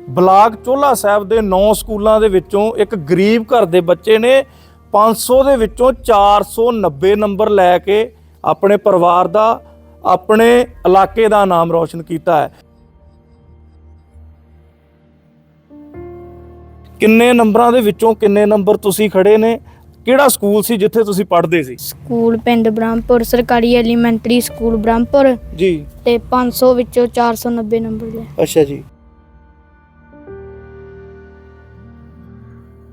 Block Chola Sahib ਦੇ 9 ਸਕੂਲਾਂ ਦੇ ਵਿੱਚੋਂ ਇੱਕ ਗਰੀਬ ਘਰ ਦੇ ਬੱਚੇ ਨੇ 500 ਦੇ ਵਿੱਚੋਂ 490 ਨੰਬਰ ਲੈ ਕੇ ਆਪਣੇ ਪਰਿਵਾਰ ਦਾ ਆਪਣੇ ਇਲਾਕੇ ਦਾ ਨਾਮ ਰੌਸ਼ਨ ਕੀਤਾ ਹੈ। ਕਿੰਨੇ ਨੰਬਰਾਂ ਦੇ ਵਿੱਚੋਂ ਕਿੰਨੇ ਨੰਬਰ ਤੁਸੀਂ ਖੜੇ ਨੇ? ਕਿਹੜਾ ਸਕੂਲ ਸੀ ਜਿੱਥੇ ਤੁਸੀਂ ਪੜ੍ਹਦੇ ਸੀ? ਸਕੂਲ ਪਿੰਡ ਬ੍ਰਹਮਪੁਰ ਸਰਕਾਰੀ ਐਲੀਮੈਂਟਰੀ ਸਕੂਲ ਬ੍ਰਹਮਪੁਰ ਜੀ। ਤੇ 500 ਵਿੱਚੋਂ 490 ਨੰਬਰ ਲਏ ਅੱਛਾ ਜੀ।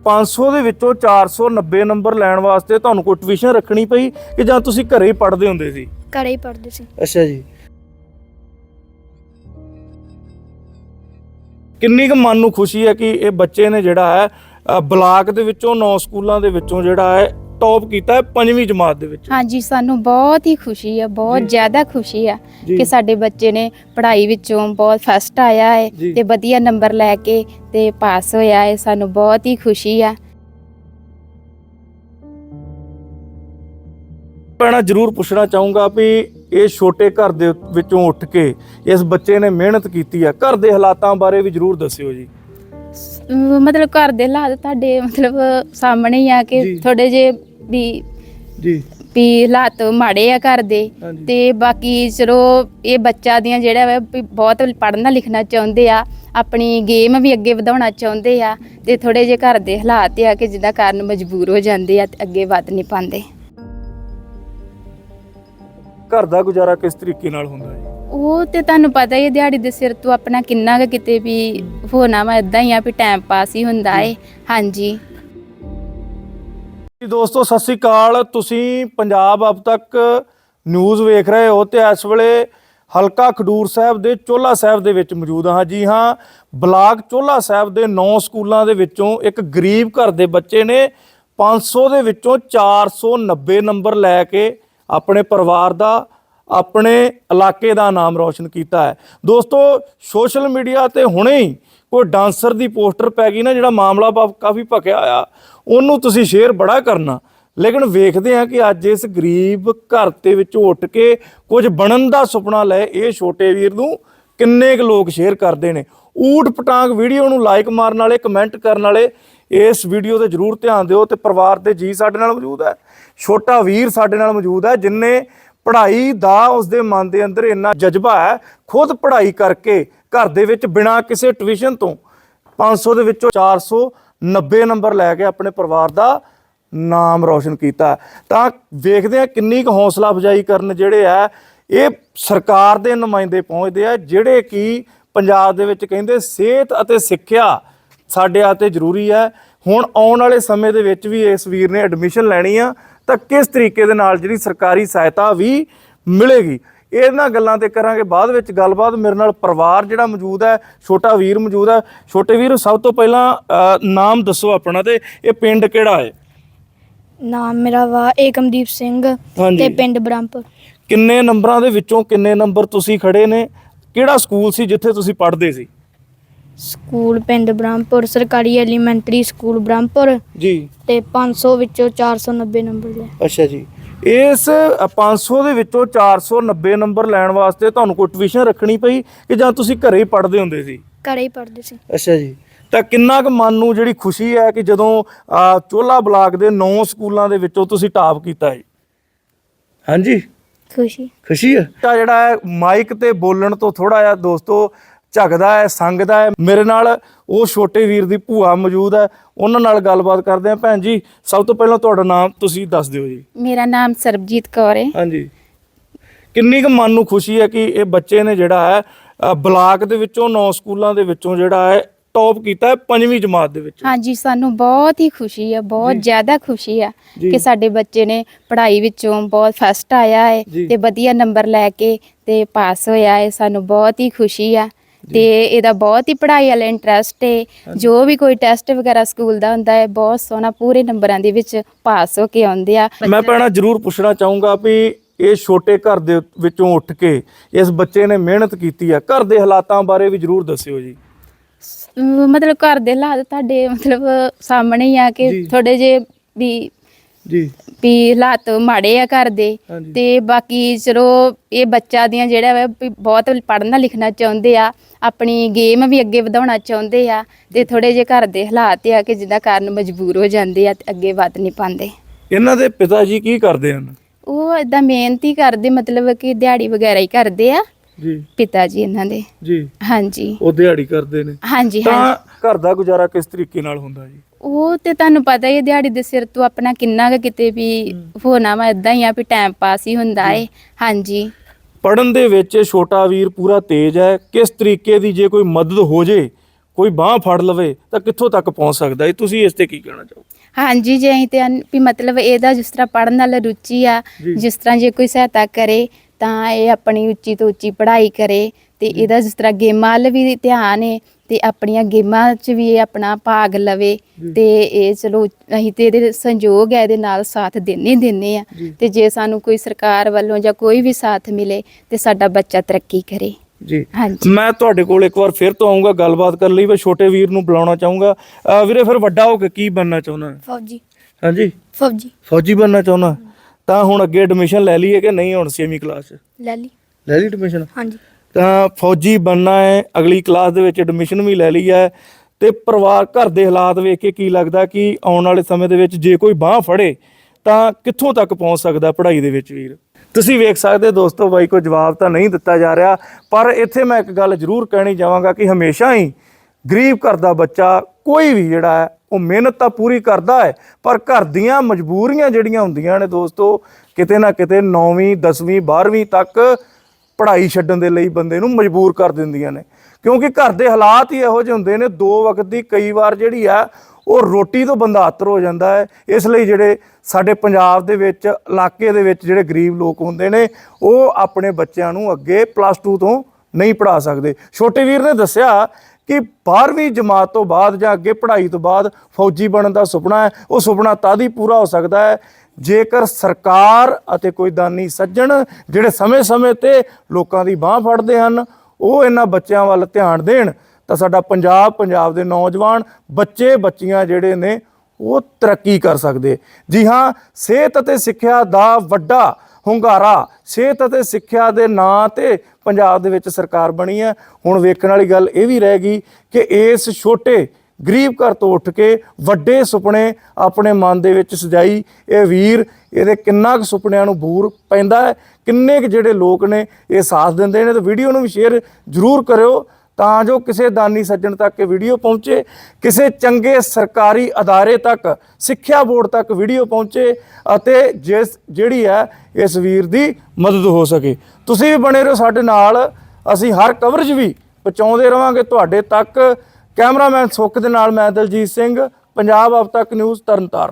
500 ਦੇ ਵਿੱਚੋਂ 490 ਨੰਬਰ ਲੈਣ ਵਾਸਤੇ ਤੁਹਾਨੂੰ ਕੋਈ ਟਿਊਸ਼ਨ ਰੱਖਣੀ ਪਈ ਕਿ ਜਾਂ ਤੁਸੀਂ ਘਰੇ ਹੀ ਪੜ੍ਹਦੇ ਹੁੰਦੇ ਸੀ? ਘਰੇ ਹੀ ਪੜ੍ਹਦੇ ਸੀ। ਅੱਛਾ ਜੀ। ਕਿੰਨੀ ਕੁ ਮਨ ਨੂੰ ਖੁਸ਼ੀ ਹੈ ਕਿ ਇਹ ਬੱਚੇ ਨੇ ਜਿਹੜਾ ਹੈ ਬਲਾਕ ਦੇ ਵਿੱਚੋਂ 9 ਸਕੂਲਾਂ ਦੇ ਵਿੱਚੋਂ ਜਿਹੜਾ ਹੈ ਟੌਪ ਕੀਤਾ ਹੈ ਪੰਜਵੀਂ ਜਮਾਤ ਦੇ ਵਿੱਚ ਹਾਂਜੀ ਸਾਨੂੰ ਬਹੁਤ ਹੀ ਖੁਸ਼ੀ ਆ ਬਹੁਤ। ਜ਼ਿਆਦਾ ਖੁਸ਼ੀ ਆ ਜੀ। ਕਿ ਸਾਡੇ ਬੱਚੇ ਨੇ ਪੜ੍ਹਾਈ ਵਿੱਚੋਂ ਬਹੁਤ ਫਸਟ ਆਇਆ ਹੈ ਜੀ। ਤੇ ਵਧੀਆ ਨੰਬਰ ਲੈ ਕੇ ਤੇ ਪਾਸ ਹੋਇਆ ਹੈ ਸਾਨੂੰ ਬਹੁਤ ਹੀ ਖੁਸ਼ੀ ਆ ਪੈਣਾ ਜ਼ਰੂਰ ਪੁੱਛਣਾ ਚਾਹੂੰਗਾ ਵੀ ਇਹ ਛੋਟੇ ਘਰ ਦੇ ਵਿੱਚੋਂ ਉੱਠ ਕੇ ਇਸ ਬੱਚੇ ਨੇ ਮਿਹਨਤ ਕੀਤੀ ਹੈ ਘਰ ਦੇ ਹਾਲਾਤਾਂ ਬਾਰੇ ਵੀ ਜ਼ਰੂਰ ਦੱਸਿਓ ਜੀ ਅਮ ਮਤਲਬ ਘਰ ਦੇ ਹਾਲਾਤ ਤੁਹਾਡੇ ਮਤਲਬ ਸਾਹਮਣੇ ਹੀ ਆ ਜੀ। ਕਿ ਥੋੜੇ ਜੇ ਵੀ ਜੀ। ਵੀ ਹਾਲਾਤ ਮਾੜੇ ਆ ਘਰ ਦੇ ਹਾਂਜੀ। ਤੇ ਬਾਕੀ ਚਲੋ ਇਹ ਬੱਚਾ ਦੀਆਂ ਜਿਹੜਾ ਵਾ ਵੀ ਬਹੁਤ ਪੜ੍ਹਨਾ ਲਿਖਣਾ ਚਾਹੁੰਦੇ ਆ ਆਪਣੀ ਗੇਮ ਵੀ ਅੱਗੇ ਵਧਾਉਣਾ ਚਾਹੁੰਦੇ ਆ ਤੇ ਥੋੜੇ ਜੇ ਘਰ ਦੇ ਹਾਲਾਤ ਆ ਕਿ ਜਿਹਦਾ ਕਾਰਨ ਮਜਬੂਰ ਹੋ ਜਾਂਦੇ ਆ ਤੇ ਅੱਗੇ ਵੱਧ ਨਹੀਂ ਪਾਉਂਦੇ। ਘਰ ਦਾ ਗੁਜ਼ਾਰਾ ਕਿਸ ਤਰੀਕੇ ਨਾਲ ਹੁੰਦਾ ਹੈ ਉਹ ਤੇ ਤੁਹਾਨੂੰ ਪਤਾ ਹੀ ਹੈ ਦਿਹਾੜੀ ਦੇ ਸਿਰ ਤੋਂ ਆਪਣਾ ਕਿੰਨਾ ਕੁ ਕਿਤੇ ਵੀ ਹੋਣਾ ਵਾ ਇਦਾਂ ਹੀ ਆ ਵੀ ਟਾਈਮ ਪਾਸ ਹੀ ਹੁੰਦਾ ਏ। ਹਾਂਜੀ। ਜੀ ਦੋਸਤੋ, ਸਤਿ ਸ੍ਰੀ ਅਕਾਲ। ਤੁਸੀਂ ਪੰਜਾਬ ਅਬ ਤੱਕ ਨਿਊਜ਼ ਵੇਖ ਰਹੇ ਹੋ ਤੇ ਇਸ ਵੇਲੇ ਹਲਕਾ ਖਡੂਰ ਸਾਹਿਬ ਦੇ ਚੋਲਾ ਸਾਹਿਬ ਦੇ ਵਿੱਚ ਮੌਜੂਦ ਹਾਂ। ਜੀ ਹਾਂ, ਬਲਾਕ ਚੋਲਾ ਸਾਹਿਬ ਦੇ 9 ਸਕੂਲਾਂ ਦੇ ਵਿੱਚੋਂ ਇੱਕ ਗਰੀਬ ਘਰ ਦੇ ਬੱਚੇ ਨੇ 500 ਦੇ ਵਿੱਚੋਂ 490 ਨੰਬਰ ਲੈ ਕੇ ਆਪਣੇ ਪਰਿਵਾਰ ਦਾ ਆਪਣੇ ਇਲਾਕੇ ਦਾ ਨਾਮ ਰੌਸ਼ਨ ਕੀਤਾ ਹੈ। ਦੋਸਤੋ, ਸੋਸ਼ਲ ਮੀਡੀਆ ਤੇ ਹੁਣੇ ਹੀ ਕੋਈ ਡਾਂਸਰ ਦੀ ਪੋਸਟਰ ਪੈ ਗਈ ਨਾ, ਜਿਹੜਾ ਮਾਮਲਾ ਬਾ- ਕਾਫੀ ਭਖਿਆ ਆ ਉਹਨੂੰ ਤੁਸੀਂ ਸ਼ੇਅਰ ਬੜਾ ਕਰਨਾ। ਲੇਕਿਨ ਵੇਖਦੇ ਆ ਕਿ ਅੱਜ ਇਸ ਗਰੀਬ ਘਰ ਦੇ ਵਿੱਚੋਂ ਉੱਠ ਕੇ ਕੁਝ ਬਣਨ ਦਾ ਸੁਪਨਾ ਲੈ ਇਹ ਛੋਟੇ ਵੀਰ ਨੂੰ ਕਿੰਨੇ ਕੁ ਲੋਕ ਸ਼ੇਅਰ ਕਰਦੇ ਨੇ। ਊਟ ਪਟਾਂਗ ਵੀਡੀਓ ਨੂੰ ਲਾਈਕ ਮਾਰਨ ਵਾਲੇ ਕਮੈਂਟ ਕਰਨ ਵਾਲੇ, ਇਸ ਵੀਡੀਓ ਤੇ ਜਰੂਰ ਧਿਆਨ ਦਿਓ ਤੇ ਪਰਿਵਾਰ ਦੇ ਜੀ ਸਾਡੇ ਨਾਲ ਮੌਜੂਦ ਹੈ। ਛੋਟਾ ਵੀਰ ਸਾਡੇ ਨਾਲ ਮੌਜੂਦ ਹੈ ਜਿਨਨੇ ਪੜ੍ਹਾਈ ਦਾ ਉਸਦੇ ਮਨ ਦੇ ਅੰਦਰ ਇੰਨਾ ਜਜ਼ਬਾ ਹੈ, ਖੁਦ ਪੜ੍ਹਾਈ ਕਰਕੇ ਘਰ ਦੇ ਵਿੱਚ ਬਿਨਾਂ ਕਿਸੇ ਟਿਊਸ਼ਨ ਤੋਂ 500 ਦੇ ਵਿੱਚੋਂ 490 ਨੰਬਰ ਲੈ ਕੇ ਆਪਣੇ ਪਰਿਵਾਰ ਦਾ ਨਾਮ ਰੌਸ਼ਨ ਕੀਤਾ। ਤਾਂ ਵੇਖਦੇ ਆ ਕਿੰਨੀ ਕੁ ਹੌਸਲਾ ਅਫਜਾਈ ਕਰਨ ਜਿਹੜੇ ਆ, ਇਹ ਸਰਕਾਰ ਦੇ ਨੁਮਾਇੰਦੇ ਪਹੁੰਚਦੇ ਆ, ਜਿਹੜੇ ਕਿ ਪੰਜਾਬ ਦੇ ਵਿੱਚ ਕਹਿੰਦੇ ਸਿਹਤ ਅਤੇ ਸਿੱਖਿਆ ਸਾਡੇ ਆਤੇ ਜ਼ਰੂਰੀ ਹੈ। ਹੁਣ ਆਉਣ ਵਾਲੇ ਸਮੇਂ ਦੇ ਵਿੱਚ ਵੀ ਇਸ ਵੀਰ ਨੇ ਐਡਮਿਸ਼ਨ ਲੈਣੀ ਆ। ਤਾਂ ਕਿਸ ਤਰੀਕੇ ਦੇ ਨਾਲ ਜਿਹੜੀ ਸਰਕਾਰੀ ਸਹਾਇਤਾ ਵੀ ਮਿਲੇਗੀ? ਇਹਨਾਂ ਗੱਲਾਂ ਤੇ ਕਰਾਂਗੇ ਬਾਅਦ ਵਿੱਚ ਗੱਲਬਾਤ। ਮੇਰੇ ਨਾਲ ਪਰਿਵਾਰ ਜਿਹੜਾ ਮੌਜੂਦ ਹੈ ਛੋਟਾ ਵੀਰ ਮੌਜੂਦ ਹੈ। ਛੋਟੇ ਵੀਰ ਸਭ ਤੋਂ ਪਹਿਲਾਂ ਨਾਮ ਦੱਸੋ ਆਪਣਾ ਤੇ ਇਹ ਪਿੰਡ ਕਿਹੜਾ ਹੈ? ਨਾਮ ਮੇਰਾ ਵਾ ਏਕਮਦੀਪ ਸਿੰਘ। ਤੇ ਪਿੰਡ ਬ੍ਰਹਮਪੁਰ। ਕਿੰਨੇ ਨੰਬਰਾਂ ਦੇ ਵਿੱਚੋਂ ਕਿੰਨੇ ਨੰਬਰ ਤੁਸੀਂ ਖੜੇ ਨੇ? ਕਿਹੜਾ ਸਕੂਲ ਸੀ ਜਿੱਥੇ ਤੁਸੀਂ ਪੜ੍ਹਦੇ ਸੀ? ਸਕੂਲ ਪਿੰਡ ਬ੍ਰਹਮਪੁਰ ਸਰਕਾਰੀ ਐਲੀਮੈਂਟਰੀ ਸਕੂਲ ਬ੍ਰਹਮਪੁਰ ਜੀ। ਤੇ 500 ਵਿੱਚੋਂ 490 ਨੰਬਰ ਲਏ ਅੱਛਾ ਜੀ। ਇਸ ਅ, 500 ਦੇ ਵਿੱਚੋਂ 490 ਨੰਬਰ ਲੈਣ ਵਾਸਤੇ ਤੁਹਾਨੂੰ ਕੋਈ ਟਿਊਸ਼ਨ ਰੱਖਣੀ ਪਈ ਕਿ ਜਾਂ ਤੁਸੀਂ ਘਰੇ ਹੀ ਪੜ੍ਹਦੇ ਹੁੰਦੇ ਸੀ? ਘਰੇ ਹੀ ਪੜ੍ਹਦੇ ਸੀ। ਅੱਛਾ ਜੀ। ਤਾਂ ਕਿੰਨਾ ਕੁ ਮਨ ਨੂੰ ਜਿਹੜੀ ਖੁਸ਼ੀ ਹੈ ਕਿ ਜਦੋਂ ਚੋਲਾ ਬਲਾਕ ਦੇ 9 ਸਕੂਲਾਂ ਦੇ ਵਿੱਚੋਂ ਤੁਸੀਂ ਟਾਪ ਕੀਤਾ ਹੈ ਹਾਂਜੀ। ਖੁਸ਼ੀ। ਖੁਸ਼ੀ ਹੈ? ਤਾਂ ਜਿਹੜਾ ਹੈ ਮਾਈਕ ਤੇ ਬੋਲਣ ਤੋਂ ਥੋੜਾ ਜਿਹਾ ਦੋਸਤੋ ਝਗਦਾ ਹੈ ਸੰਗਦਾ ਹੈ। ਮੇਰੇ ਨਾਲ ਉਹ ਛੋਟੇ ਵੀਰ ਦੀ ਭੂਆ ਮੌਜੂਦ ਹੈ। ਉਹਨਾਂ ਨਾਲ ਗੱਲਬਾਤ ਕਰਦੇ ਆ ਭੈਣ ਜੀ ਸਭ ਤੋਂ ਪਹਿਲਾਂ ਤੁਹਾਡਾ ਨਾਮ ਤੁਸੀਂ ਦੱਸ ਦਿਓ ਜੀ। ਮੇਰਾ ਨਾਮ ਸਰਬਜੀਤ ਕੌਰ ਹੈ। ਹਾਂਜੀ। ਕਿੰਨੀ ਕੁ ਮਨ ਨੂੰ ਖੁਸ਼ੀ ਹੈ ਕਿ ਇਹ ਬੱਚੇ ਨੇ ਜਿਹੜਾ ਹੈ ਬਲਾਕ ਦੇ ਵਿੱਚੋਂ 9 ਸਕੂਲਾਂ ਦੇ ਵਿੱਚੋਂ ਜਿਹੜਾ ਹੈ ਟੌਪ ਕੀਤਾ ਹੈ ਪੰਜਵੀਂ ਜਮਾਤ ਦੇ ਵਿੱਚ। ਹਾਂਜੀ ਸਾਨੂੰ ਬਹੁਤ ਹੀ ਖੁਸ਼ੀ ਆ ਬਹੁਤ ਜ਼ਿਆਦਾ ਖੁਸ਼ੀ ਜੀ। ਕਿ ਸਾਡੇ ਬੱਚੇ ਨੇ ਪੜ੍ਹਾਈ ਵਿੱਚੋਂ ਬਹੁਤ ਫਸਟ ਆਇਆ ਹੈ। ਤੇ ਵਧੀਆ ਨੰਬਰ ਲੈ ਕੇ ਤੇ ਪਾਸ ਹੋਇਆ ਹੈ। ਸਾਨੂੰ ਬਹੁਤ ਹੀ ਖੁਸ਼ੀ ਆ। ਤੇ ਇਹਦਾ ਬਹੁਤ ਹੀ ਪੜ੍ਹਾਈ ਵਾਲਾ ਇੰਟਰਸਟ ਹੈ ਜੋ ਵੀ ਕੋਈ ਟੈਸਟ ਵਗੈਰਾ ਸਕੂਲ ਦਾ ਹੁੰਦਾ ਹੈ ਬਹੁਤ ਸੋਹਣਾ ਪੂਰੇ ਨੰਬਰਾਂ ਦੇ ਵਿੱਚ ਪਾਸ ਹੋ ਕੇ ਆਉਂਦੇ ਆ। ਮੈਂ ਭੈਣਾ ਜ਼ਰੂਰ ਪੁੱਛਣਾ ਚਾਹੂੰਗਾ ਵੀ ਇਹ ਛੋਟੇ ਘਰ ਦੇ ਵਿੱਚੋਂ ਉੱਠ ਕੇ ਇਸ ਬੱਚੇ ਨੇ ਮਿਹਨਤ ਕੀਤੀ ਹੈ ਘਰ ਦੇ ਹਾਲਾਤਾਂ ਬਾਰੇ ਵੀ ਜ਼ਰੂਰ ਦੱਸਿਓ ਜੀ। ਮਤਲਬ ਘਰ ਦੇ ਹਾਲਾਤ ਤੁਹਾਡੇ ਮਤਲਬ ਸਾਹਮਣੇ ਹੀ ਆ। ਕਿ ਥੋੜੇ ਜੇ ਵੀ ਜੀ। ਵੀ ਹਾਲਾਤ ਮਾੜੇ ਆ ਘਰ ਦੇ ਹਾਂਜੀ। ਤੇ ਬਾਕੀ ਚਲੋ ਇਹ ਬੱਚਾ ਦੀਆਂ ਜਿਹੜਾ ਵਾ ਵੀ ਬਹੁਤ ਪੜ੍ਹਨਾ ਲਿਖਣਾ ਚਾਹੁੰਦੇ ਆ ਆਪਣੀ ਗੇਮ ਵੀ ਅੱਗੇ ਵਧਾਉਣਾ ਚਾਹੁੰਦੇ ਆ ਤੇ ਥੋੜੇ ਜਿਹੇ ਘਰ ਦੇ ਹਾਲਾਤ ਆ ਕਿ ਜਿਹਦਾ ਕਾਰਨ ਮਜਬੂਰ ਹੋ ਜਾਂਦੇ ਆ ਤੇ ਅੱਗੇ ਵੱਧ ਨਹੀਂ ਪਾਉਂਦੇ। ਇਹਨਾਂ ਦੇ ਪਿਤਾ ਜੀ ਕੀ ਕਰਦੇ ਹਨ? ਉਹ ਇਦਾਂ ਮਿਹਨਤ ਕਰਦੇ ਮਤਲਬ ਕਿ ਦਿਹਾੜੀ ਵਗੈਰਾ ਹੀ ਕਰਦੇ ਆ। ਜੀ। ਪਿਤਾ ਜੀ ਇਹਨਾਂ ਦੇ। ਜੀ। ਹਾਂਜੀ। ਉਹ ਦਿਹਾੜੀ ਕਰਦੇ ਨੇ। ਹਾਂਜੀ ਹਾਂਜੀ। ਤਾਂ ਘਰ ਦਾ ਗੁਜ਼ਾਰਾ ਕਿਸ ਤਰੀਕੇ ਨਾਲ ਹੁੰਦਾ ਜੀ? ਉਹ ਤੇ ਤੁਹਾਨੂੰ ਪਤਾ ਹੀ ਹੈ ਦਿਹਾੜੀ ਦੇ ਸਿਰ ਤੋਂ ਆਪਣਾ ਕਿੰਨਾ ਕੁ ਕਿਤੇ ਵੀ ਹੋਣਾ ਵਾ ਇਦਾਂ ਹੀ ਆ ਵੀ ਟਾਈਮ ਪਾਸ ਹੀ ਹੁੰਦਾ ਏ। ਹਾਂਜੀ। ਪੜਨ ਦੇ ਵਿੱਚ ਛੋਟਾ ਵੀਰ ਪੂਰਾ ਤੇਜ਼ ਹੈ ਕਿਸ ਤਰੀਕੇ ਦੀ ਜੇ ਕੋਈ ਮਦਦ ਹੋ ਜੇ ਕੋਈ ਬਾਹ ਫੜ ਲਵੇ ਤਾਂ ਕਿੱਥੋਂ ਤੱਕ ਪਹੁੰਚ ਸਕਦਾ ਹੈ ਤੁਸੀਂ ਇਸ ਤੇ ਕੀ ਕਹਿਣਾ ਚਾਹੋ ਹਾਂਜੀ ਜੇ ਅਸੀਂ ਤੇ ਅਨ- ਵੀ ਮਤਲਬ ਇਹਦਾ ਜਿਸ ਤਰ੍ਹਾਂ ਪੜਨ ਨਾਲ ਰੁਚੀ ਆ। ਜਿਸ ਤਰ੍ਹਾਂ ਜੇ ਕੋਈ ਸਹਾਇਤਾ ਕਰੇ ਤਾਂ ਇਹ ਆਪਣੀ ਉੱਚੀ ਤੋਂ ਉੱਚੀ ਪੜ੍ਹਾਈ ਕਰੇ ਤੇ ਇਹਦਾ ਜਿਸ ਤਰ੍ਹਾਂ ਗੇਮਾਂ ਵੱਲ ਵੀ ਧਿਆਨ ਹੈ ਤੇ ਆਪਣੀਆਂ ਗੇਮਾਂ 'ਚ ਵੀ ਇਹ ਆਪਣਾ ਭਾਗ ਲਵੇ ਤੇ ਇਹ ਚਲੋ ਅਸੀਂ ਤੇ ਇਹਦੇ ਸੰਯੋਗ ਹੈ ਇਹਦੇ ਨਾਲ ਸਾਥ ਦੇਣੇ ਦਿੰਨੇ ਆ ਤੇ ਜੇ ਸਾਨੂੰ ਕੋਈ ਸਰਕਾਰ ਵੱਲੋਂ ਜਾਂ ਕੋਈ ਵੀ ਸਾਥ ਮਿਲੇ ਤੇ ਸਾਡਾ ਬੱਚਾ ਤਰੱਕੀ ਕਰੇ। ਜੀ। ਹਾਂਜੀ। ਮੈਂ ਤੁਹਾਡੇ ਕੋਲ ਇੱਕ ਵਾਰ ਫਿਰ ਤੋਂ ਆਉਂਗਾ ਗੱਲਬਾਤ ਕਰਨ ਲਈ ਮੈਂ ਛੋਟੇ ਵੀਰ ਨੂੰ ਬੁਲਾਉਣਾ ਚਾਹੂੰਗਾ। ਵੀਰੇ ਫਿਰ ਵੱਡਾ ਹੋ ਕੇ ਕੀ ਬਣਨਾ ਚਾਹੁੰਦਾ? ਫੌਜੀ। ਹਾਂਜੀ। ਫੌਜੀ। ਫੌਜੀ ਬਣਨਾ ਚਾਹੁੰਦਾ? ਤਾਂ ਹੁਣ ਅੱਗੇ ਐਡਮਿਸ਼ਨ ਲੈ ਲਈਏ ਕਿ ਨਹੀਂ ਹੁਣ 6ਵੀਂ ਕਲਾਸ 'ਚ? ਲੈ ਲਈ। ਲੈ ਲਈ ਐਡਮਿਸ਼ਨ ਹਾਂਜੀ। ਤਾਂ ਫੌਜੀ ਬਣਨਾ ਹੈ ਅਗਲੀ ਕਲਾਸ ਦੇ ਵਿੱਚ ਐਡਮਿਸ਼ਨ ਵੀ ਲੈ ਲਈ ਹੈ ਤੇ ਪਰਿਵਾਰ ਘਰ ਦੇ ਹਾਲਾਤ ਵੇਖ ਕੇ ਕੀ ਲੱਗਦਾ ਕਿ ਆਉਣ ਵਾਲੇ ਸਮੇਂ ਦੇ ਵਿੱਚ ਜੇ ਕੋਈ ਬਾਹ ਫੜੇ ਤਾਂ ਕਿੱਥੋਂ ਤੱਕ ਪਹੁੰਚ ਸਕਦਾ ਪੜ੍ਹਾਈ ਦੇ ਵਿੱਚ ਵੀਰ? ਤੁਸੀਂ ਵੇਖ ਸਕਦੇ ਹੋ ਦੋਸਤੋ ਬਾਈ ਕੋਈ ਜਵਾਬ ਤਾਂ ਨਹੀਂ ਦਿੱਤਾ ਜਾ ਰਿਹਾ ਪਰ ਇੱਥੇ ਮੈਂ ਇੱਕ ਗੱਲ ਜ਼ਰੂਰ ਕਹਿਣੀ ਚਾਹਾਂਗਾ ਕਿ ਹਮੇਸ਼ਾ ਹੀ ਗਰੀਬ ਘਰ ਦਾ ਬੱਚਾ ਕੋਈ ਵੀ ਜਿਹੜਾ ਹੈ ਉਹ ਮਿਹਨਤ ਤਾਂ ਪੂਰੀ ਕਰਦਾ ਹੈ, ਪਰ ਘਰ ਦੀਆਂ ਮਜਬੂਰੀਆਂ ਜਿਹੜੀਆਂ ਹੁੰਦੀਆਂ ਨੇ ਦੋਸਤੋ, ਕਿਤੇ ਨਾ ਕਿਤੇ 9ਵੀਂ 10ਵੀਂ 12ਵੀਂ ਤੱਕ ਪੜ੍ਹਾਈ ਛੱਡਣ ਦੇ ਲਈ ਬੰਦੇ ਨੂੰ ਮਜਬੂਰ ਕਰ ਦਿੰਦੀਆਂ ਨੇ। ਕਿਉਂਕਿ ਘਰ ਦੇ ਹਾਲਾਤ ਹੀ ਇਹੋ ਜਿਹੇ ਹੁੰਦੇ ਨੇ, ਦੋ ਵਕਤ ਦੀ ਕਈ ਵਾਰ ਜਿਹੜੀ ਆ, ਉਹ ਰੋਟੀ ਤੋਂ ਬੰਦਾ ਆਤਰ ਹੋ ਜਾਂਦਾ ਹੈ। ਇਸ ਲਈ ਜਿਹੜੇ ਸਾਡੇ ਪੰਜਾਬ ਦੇ ਵਿੱਚ, ਇਲਾਕੇ ਦੇ ਵਿੱਚ ਜਿਹੜੇ ਗਰੀਬ ਲੋਕ ਹੁੰਦੇ ਨੇ, ਉਹ ਆਪਣੇ ਬੱਚਿਆਂ ਨੂੰ ਅੱਗੇ ਪਲੱਸ 2 ਤੋਂ ਨਹੀਂ ਪੜ੍ਹਾ ਸਕਦੇ। ਛੋਟੇ ਵੀਰ ਨੇ ਦੱਸਿਆ ਕਿ 12ਵੀਂ ਜਮਾਤ ਤੋਂ ਬਾਅਦ ਜਾਂ ਅੱਗੇ ਪੜ੍ਹਾਈ ਤੋਂ ਬਾਅਦ ਫੌਜੀ ਬਣਨ ਦਾ ਸੁਪਨਾ ਹੈ, ਉਹ ਸੁਪਨਾ ਤਦ ਹੀ ਪੂਰਾ ਹੋ ਸਕਦਾ ਹੈ। ਜੇਕਰ ਸਰਕਾਰ ਅਤੇ ਕੋਈ ਦਾਨੀ ਸੱਜਣ ਜਿਹੜੇ ਸਮੇਂ-ਸਮੇਂ ਤੇ ਲੋਕਾਂ ਦੀ ਬਾਹ ਫੜਦੇ ਹਨ, ਉਹ ਇਹਨਾਂ ਬੱਚਿਆਂ ਵੱਲ ਧਿਆਨ ਦੇਣ, ਤਾਂ ਸਾਡਾ ਪੰਜਾਬ ਪੰਜਾਬ ਦੇ ਨੌਜਵਾਨ, ਬੱਚੇ, ਬੱਚੀਆਂ ਜਿਹੜੇ ਨੇ, ਉਹ ਤਰੱਕੀ ਕਰ ਸਕਦੇ। ਜੀ ਹਾਂ, ਸਿਹਤ ਅਤੇ ਸਿੱਖਿਆ ਦਾ ਵੱਡਾ ਹੁੰਗਾਰਾ। ਸਿਹਤ ਅਤੇ ਸਿੱਖਿਆ ਦੇ ਨਾਂ ਤੇ ਪੰਜਾਬ ਦੇ ਵਿੱਚ ਸਰਕਾਰ ਬਣੀ ਹੈ। ਹੁਣ ਵੇਖਣ ਵਾਲੀ ਗੱਲ ਇਹ ਵੀ ਰਹਿ ਗਈ ਕਿ ਇਸ ਛੋਟੇ ਗਰੀਬ ਘਰ ਤੋਂ ਉੱਠ ਕੇ ਵੱਡੇ ਸੁਪਨੇ ਆਪਣੇ ਮਨ ਦੇ ਵਿੱਚ ਸਜਾਈ। ਇਹ ਵੀਰ, ਇਹਦੇ ਕਿੰਨਾ ਕੁ ਸੁਪਨਿਆਂ ਨੂੰ ਬੂਰ ਪੈਂਦਾ ਹੈ, ਕਿੰਨੇ ਕੁ ਜਿਹੜੇ ਲੋਕ ਨੇ, ਇਹ ਸਾਥ ਦਿੰਦੇ ਨੇ, ਤੇ ਵੀਡੀਓ ਨੂੰ ਵੀ ਸ਼ੇਅਰ ਜ਼ਰੂਰ ਕਰਿਓ। ਤਾਂ ਜੋ ਕਿਸੇ ਦਾਨੀ ਸੱਜਣ ਤੱਕ ਇਹ ਵੀਡੀਓ ਪਹੁੰਚੇ, ਕਿਸੇ ਚੰਗੇ ਸਰਕਾਰੀ ਅਦਾਰੇ ਤੱਕ, ਸਿੱਖਿਆ ਬੋਰਡ ਤੱਕ ਵੀਡੀਓ ਪਹੁੰਚੇ ਅਤੇ ਜਿਸ, ਜਿਹੜੀ ਹੈ, ਇਸ ਵੀਰ ਦੀ ਮਦਦ ਹੋ ਸਕੇ। ਤੁਸੀਂ ਵੀ ਬਣੇ ਰਹੋ ਸਾਡੇ ਨਾਲ। ਅਸੀਂ ਹਰ ਕਵਰੇਜ ਵੀ ਪਹੁੰਚਾਉਂਦੇ ਰਵਾਂਗੇ ਤੁਹਾਡੇ ਤੱਕ। ਕੈਮਰਾਮੈਨ ਸੁੱਖ ਦੇ ਨਾਲ ਮੈਂ ਦਲਜੀਤ ਸਿੰਘ, ਪੰਜਾਬ ਅਬ ਤੱਕ ਨਿਊਜ਼ ਤਰਨਤਾਰਨ।